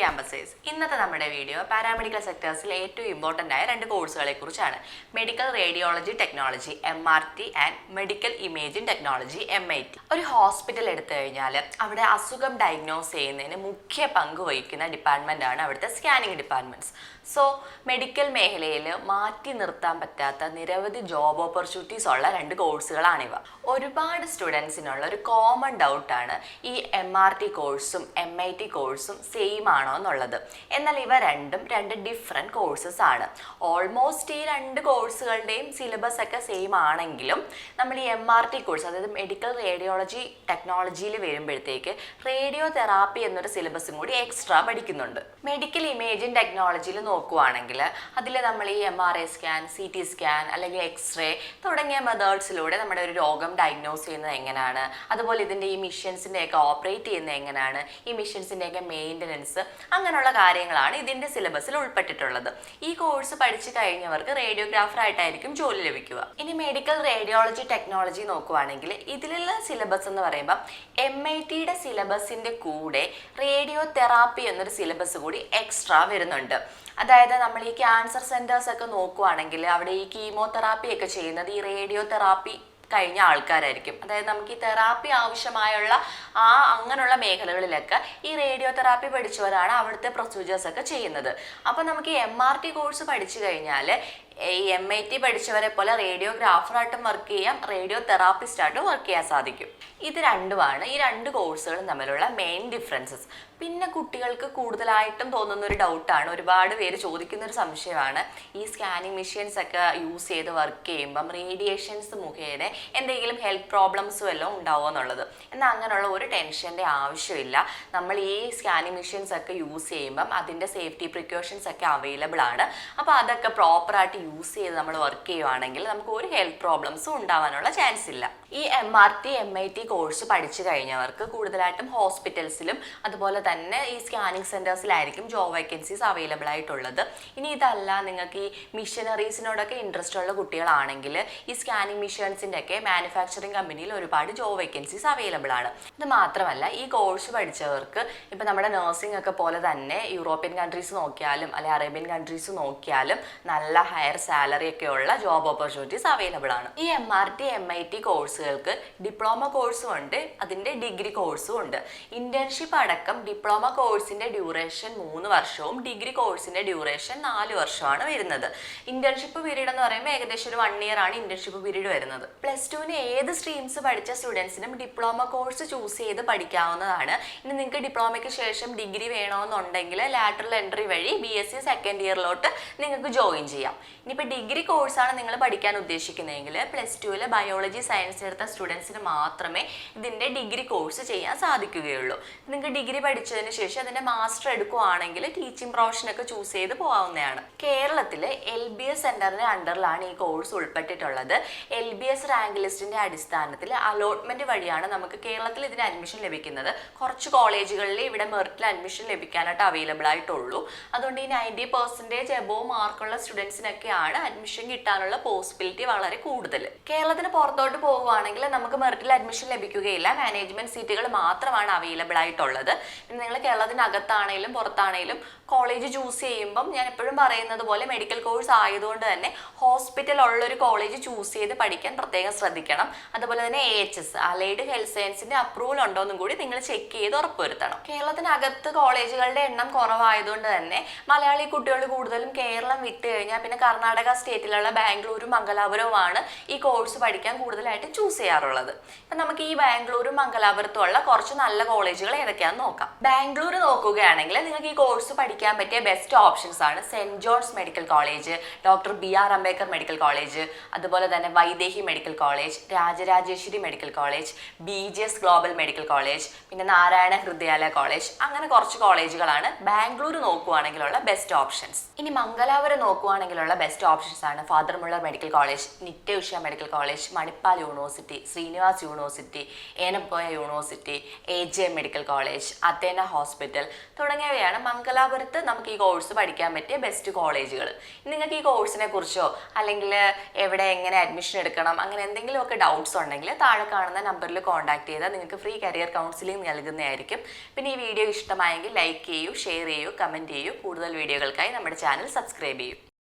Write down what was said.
ക്യാമ്പസേഴ്സ് ഇന്നത്തെ നമ്മുടെ video paramedical സെക്ടേഴ്സിൽ ഏറ്റവും ഇമ്പോർട്ടന്റ് ആയ രണ്ട് കോഴ്സുകളെ കുറിച്ചാണ്. Medical radiology technology M R T and medical imaging technology M I T ഒരു ഹോസ്പിറ്റൽ എടുത്തു കഴിഞ്ഞാൽ അവിടെ അസുഖം ഡയഗ്നോസ് ചെയ്യുന്നതിന് മുഖ്യ പങ്ക് വഹിക്കുന്ന ഡിപ്പാർട്ട്മെന്റ് ആണ് അവിടുത്തെ സ്കാനിങ് ഡിപ്പാർട്ട്മെന്റ്സ് സോ മെഡിക്കൽ മേഖലയിൽ മാറ്റി നിർത്താൻ പറ്റാത്ത നിരവധി ജോബ് ഓപ്പർച്യൂണിറ്റീസ് ഉള്ള രണ്ട് കോഴ്സുകളാണിവ ഒരുപാട് സ്റ്റുഡൻസിനുള്ള ഒരു കോമൺ ഡൗട്ടാണ് ഈ എം ആർ ടി കോഴ്സും എം ഐ ടി കോഴ്സും സെയിം ആണോ എന്നുള്ളത് എന്നാൽ ഇവ രണ്ടും രണ്ട് ഡിഫറെന്റ് കോഴ്സസ് ആണ്. ഓൾമോസ്റ്റ് ഈ രണ്ട് കോഴ്സുകളുടെയും സിലബസ് ഒക്കെ സെയിം ആണെങ്കിലും നമ്മൾ ഈ എം ആർ ടി കോഴ്സ് അതായത് മെഡിക്കൽ റേഡിയോളജി ടെക്നോളജിയിൽ വരുമ്പോഴത്തേക്ക് റേഡിയോ തെറാപ്പി എന്നൊരു സിലബസും കൂടി എക്സ്ട്രാ പഠിക്കുന്നുണ്ട്. മെഡിക്കൽ ഇമേജിംഗ് ടെക്നോളജിയിൽ നോക്കുവാണെങ്കിൽ അതിൽ നമ്മൾ ഈ M R I scan C T scan അല്ലെങ്കിൽ എക്സ്റേ തുടങ്ങിയ മെത്തേഡ്സിലൂടെ നമ്മുടെ ഒരു രോഗം ഡയഗ്നോസ് ചെയ്യുന്നത് എങ്ങനെയാണ്? അതുപോലെ ഇതിന്റെ ഈ മിഷ്യൻസിന്റെയൊക്കെ ഓപ്പറേറ്റ് ചെയ്യുന്നത് എങ്ങനെയാണ്? ഈ മിഷ്യൻസിന്റെയൊക്കെ മെയിന്റനൻസ് അങ്ങനെയുള്ള കാര്യങ്ങളാണ് ഇതിന്റെ സിലബസിൽ ഉൾപ്പെട്ടിട്ടുള്ളത്. ഈ കോഴ്സ് പഠിച്ചു കഴിഞ്ഞവർക്ക് റേഡിയോഗ്രാഫർ ആയിട്ടായിരിക്കും ജോലി ലഭിക്കുക. ഇനി മെഡിക്കൽ റേഡിയോളജി ടെക്നോളജി നോക്കുവാണെങ്കിൽ ഇതിലുള്ള സിലബസ് എന്ന് പറയുമ്പോൾ എം ഐ ടിയുടെ സിലബസിന്റെ കൂടെ റേഡിയോ തെറാപ്പി എന്നൊരു സിലബസ് കൂടി എക്സ്ട്രാ വരുന്നുണ്ട്. അതായത് നമ്മൾ ഈ ക്യാൻസർ സെന്റേഴ്സ് ഒക്കെ നോക്കുവാണെങ്കിൽ അവിടെ ഈ കീമോതെറാപ്പി ഒക്കെ ചെയ്യുന്നത് ഈ റേഡിയോ തെറാപ്പി കഴിഞ്ഞ ആൾക്കാരായിരിക്കും. അതായത് നമുക്ക് ഈ തെറാപ്പി ആവശ്യമായുള്ള ആ അങ്ങനെയുള്ള മേഖലകളിലൊക്കെ ഈ റേഡിയോ തെറാപ്പി പഠിച്ചവരാണ് അവിടുത്തെ പ്രൊസീജിയേഴ്സ് ഒക്കെ ചെയ്യുന്നത്. അപ്പോൾ നമുക്ക് ഈ എം ആർ ടി കോഴ്സ് പഠിച്ചു കഴിഞ്ഞാൽ ഈ എം ഐ ടി പഠിച്ചവരെ പോലെ റേഡിയോഗ്രാഫറായിട്ടും വർക്ക് ചെയ്യാം. റേഡിയോ തെറാപ്പിസ്റ്റ് തെറാപ്പിസ്റ്റായിട്ടും വർക്ക് ചെയ്യാൻ സാധിക്കും. ഇത് രണ്ടുമാണ്. ഈ രണ്ട് കോഴ്സുകളും തമ്മിലുള്ള മെയിൻ ഡിഫറൻസസ് പിന്നെ കുട്ടികൾക്ക് കൂടുതലായിട്ടും തോന്നുന്ന ഒരു ഡൗട്ടാണ് ഒരുപാട് പേര് ചോദിക്കുന്ന ഒരു സംശയമാണ്. ഈ സ്കാനിങ് മെഷീൻസ് ഒക്കെ യൂസ് ചെയ്ത് വർക്ക് ചെയ്യുമ്പം റേഡിയേഷൻസ് മുഖേന എന്തെങ്കിലും ഹെൽത്ത് പ്രോബ്ലംസും വല്ലതും ഉണ്ടാവുക എന്നുള്ളത്. എന്നാൽ അങ്ങനെയുള്ള ഒരു ടെൻഷന്റെ ആവശ്യമില്ല. നമ്മൾ ഈ സ്കാനിങ് മെഷീൻസ് ഒക്കെ യൂസ് ചെയ്യുമ്പം അതിന്റെ സേഫ്റ്റി പ്രിക്കോഷൻസ് ഒക്കെ അവൈലബിൾ ആണ്. അപ്പോൾ അതൊക്കെ പ്രോപ്പറായിട്ട് യൂസ് ചെയ്ത് നമ്മൾ വർക്ക് ചെയ്യുവാണെങ്കിൽ നമുക്ക് ഒരു ഹെൽത്ത് പ്രോബ്ലംസും ഉണ്ടാവാനുള്ള ചാൻസ് ഇല്ല. ഈ M R T M I T course പഠിച്ചു കഴിഞ്ഞവർക്ക് കൂടുതലായിട്ടും ഹോസ്പിറ്റൽസിലും അതുപോലെ തന്നെ ഈ സ്കാനിങ് സെന്റേഴ്സിലായിരിക്കും ജോബ് വേക്കൻസീസ് അവൈലബിൾ ആയിട്ടുള്ളത്. ഇനി ഇതല്ല നിങ്ങൾക്ക് ഈ മിഷനറീസിനോടൊക്കെ ഇൻട്രസ്റ്റ് ഉള്ള കുട്ടികളാണെങ്കിൽ ഈ സ്കാനിങ് മിഷൻസിന്റെ ഒക്കെ മാനുഫാക്ചറിങ് കമ്പനിയിൽ ഒരുപാട് ജോബ് വേക്കൻസീസ് അവൈലബിൾ ആണ്. ഇത് മാത്രമല്ല ഈ കോഴ്സ് പഠിച്ചവർക്ക് ഇപ്പം നമ്മുടെ നഴ്സിംഗ് ഒക്കെ പോലെ തന്നെ യൂറോപ്യൻ കൺട്രീസ് നോക്കിയാലും അല്ലെങ്കിൽ അറേബ്യൻ കൺട്രീസ് നോക്കിയാലും നല്ല ഹയർ സാലറി ഒക്കെ ഉള്ള ജോബ് ഓപ്പർച്യൂണിറ്റീസ് അവൈലബിൾ ആണ്. ഈ M R T M I T കോഴ്സുകൾക്ക് ഡിപ്ലോമ കോഴ്സും ഉണ്ട് അതിന്റെ ഡിഗ്രി കോഴ്സും ഉണ്ട്. ഇന്റേൺഷിപ്പ് അടക്കം ഡിപ്ലോമ കോഴ്സിന്റെ ഡ്യൂറേഷൻ മൂന്ന് വർഷവും ഡിഗ്രി കോഴ്സിന്റെ ഡ്യൂറേഷൻ നാല് വർഷമാണ് വരുന്നത്. ഇന്റേൺഷിപ്പ് പീരീഡ് എന്ന് പറയുമ്പോൾ ഏകദേശം ഒരു വൺ ഇയർ ആണ് ഇന്റേൺഷിപ്പ് പീരീഡ് വരുന്നത്. പ്ലസ് ടുവിന് ഏത് സ്ട്രീംസ് പഠിച്ച സ്റ്റുഡൻസിനും ഡിപ്ലോമ കോഴ്സ് ചൂസ് ചെയ്ത് പഠിക്കാവുന്നതാണ്. ഇനി നിങ്ങൾക്ക് ഡിപ്ലോമയ്ക്ക് ശേഷം ഡിഗ്രി വേണമെന്നുണ്ടെങ്കിൽ ലാറ്ററൽ എൻട്രി വഴി ബി എസ് സി സെക്കൻഡ് ഇയറിലോട്ട് നിങ്ങൾക്ക് ജോയിൻ ചെയ്യാം. ഇനിയിപ്പോൾ ഡിഗ്രി കോഴ്സാണ് നിങ്ങൾ പഠിക്കാൻ ഉദ്ദേശിക്കുന്നതെങ്കിൽ പ്ലസ് ടുവിൽ ബയോളജി സയൻസ് എടുത്ത സ്റ്റുഡൻസിന് മാത്രമേ ഇതിന്റെ ഡിഗ്രി കോഴ്സ് ചെയ്യാൻ സാധിക്കുകയുള്ളൂ. നിങ്ങൾക്ക് ഡിഗ്രി പഠിച്ചതിന് ശേഷം അതിന്റെ മാസ്റ്റർ എടുക്കുവാണെങ്കിൽ ടീച്ചിങ് പ്രൊഫഷനൊക്കെ ചൂസ് ചെയ്ത് പോകാവുന്നതാണ്. കേരളത്തിൽ എൽ ബി എസ് സെന്ററിന്റെ അണ്ടറിലാണ് ഈ കോഴ്സ് ഉൾപ്പെട്ടിട്ടുള്ളത്. എൽ ബി എസ് റാങ്ക് ലിസ്റ്റിന്റെ അടിസ്ഥാനത്തിൽ അലോട്ട്മെന്റ് വഴിയാണ് നമുക്ക് കേരളത്തിൽ ഇതിന് അഡ്മിഷൻ ലഭിക്കുന്നത്. കുറച്ച് കോളേജുകളിൽ ഇവിടെ മെറിറ്റിൽ അഡ്മിഷൻ ലഭിക്കാനായിട്ട് അവൈലബിൾ ആയിട്ടുള്ളൂ. അതുകൊണ്ട് ഈ നയന്റി പെർസെന്റേജ് എബോവ് മാർക്കുള്ള സ്റ്റുഡൻസിനൊക്കെയാണ് അഡ്മിഷൻ കിട്ടാനുള്ള പോസിബിലിറ്റി വളരെ കൂടുതൽ കേരളത്തിന് പുറത്തോട്ട് പോകുവാണെങ്കിൽ നമുക്ക് മെറിറ്റിൽ അഡ്മിഷൻ ലഭിക്കുകയില്ല. മാനേജ്മെന്റ് സീറ്റുകൾ മാത്രമാണ് അവൈലബിൾ ആയിട്ടുള്ളത്. പിന്നെ നിങ്ങൾ കേരളത്തിനകത്താണെങ്കിലും പുറത്താണെങ്കിലും കോളേജ് ചൂസ് ചെയ്യുമ്പം ഞാൻ എപ്പോഴും പറയുന്നത് പോലെ മെഡിക്കൽ കോഴ്സ് ആയതുകൊണ്ട് തന്നെ ഹോസ്പിറ്റൽ ഉള്ളൊരു കോളേജ് ചൂസ് ചെയ്ത് പഠിക്കാൻ പ്രത്യേകം ശ്രദ്ധിക്കണം. അതുപോലെ തന്നെ A H S allied health സയൻസിന്റെ അപ്രൂവൽ ഉണ്ടോ എന്നും കൂടി നിങ്ങൾ ചെക്ക് ചെയ്ത് ഉറപ്പുവരുത്തണം. കേരളത്തിനകത്ത് കോളേജുകളുടെ എണ്ണം കുറവായതുകൊണ്ട് തന്നെ മലയാളി കുട്ടികൾ കൂടുതലും കേരളം വിട്ട് കഴിഞ്ഞാൽ പിന്നെ കർണാടക സ്റ്റേറ്റിലുള്ള ബാംഗ്ലൂരും മംഗലാപുരവുമാണ് ഈ കോഴ്സ് പഠിക്കാൻ കൂടുതലായിട്ട് ചൂസ് ചെയ്യാറുള്ളത്. അപ്പം നമുക്ക് ഈ ബാംഗ്ലൂരും മംഗലാപുരത്തുമുള്ള കുറച്ച് നല്ല കോളേജുകൾ ഏതൊക്കെയാണെന്ന് നോക്കാം. ബാംഗ്ലൂർ നോക്കുകയാണെങ്കിൽ നിങ്ങൾക്ക് ഈ കോഴ്സ് പഠിക്കാൻ പറ്റിയ ബെസ്റ്റ് ഓപ്ഷൻസ് ആണ് Saint John's medical college doctor B R Ambedkar medical college അതുപോലെ തന്നെ Vaidehi medical college Rajarajeshwari medical college B G S global medical college പിന്നെ നാരായണ ഹൃദയാലയ കോളേജ് അങ്ങനെ കുറച്ച് കോളേജുകളാണ് ബാംഗ്ലൂർ നോക്കുവാണെങ്കിലുള്ള ബെസ്റ്റ് ഓപ്ഷൻസ് ഇനി മംഗലാപുരം നോക്കുവാണെങ്കിലുള്ള ബെസ്റ്റ് ഓപ്ഷൻസ് ആണ്. Father Muller medical college Nitya Usha medical college Manipal university university Srinivas university Yenepoya university A J medical college Athena hospital തുടങ്ങിയവയാണ് മംഗലാപുരത്ത് നമുക്ക് ഈ കോഴ്സ് പഠിക്കാൻ പറ്റിയ ബെസ്റ്റ് കോളേജുകൾ നിങ്ങൾക്ക് ഈ കോഴ്സിനെ കുറിച്ചോ അല്ലെങ്കിൽ എവിടെ എങ്ങനെ അഡ്മിഷൻ എടുക്കണം അങ്ങനെ എന്തെങ്കിലുമൊക്കെ ഡൗട്ട്സ് ഉണ്ടെങ്കിൽ താഴെ കാണുന്ന നമ്പറിൽ കോൺടാക്ട് ചെയ്താൽ നിങ്ങൾക്ക് ഫ്രീ കരിയർ കൗൺസിലിംഗ് നൽകുന്നതായിരിക്കും. പിന്നെ ഈ വീഡിയോ ഇഷ്ടമായെങ്കിൽ ലൈക്ക് ചെയ്യൂ ഷെയർ ചെയ്യൂ കമന്റ് ചെയ്യൂ. കൂടുതൽ വീഡിയോകൾക്കായി നമ്മുടെ ചാനൽ സബ്സ്ക്രൈബ് ചെയ്യൂ.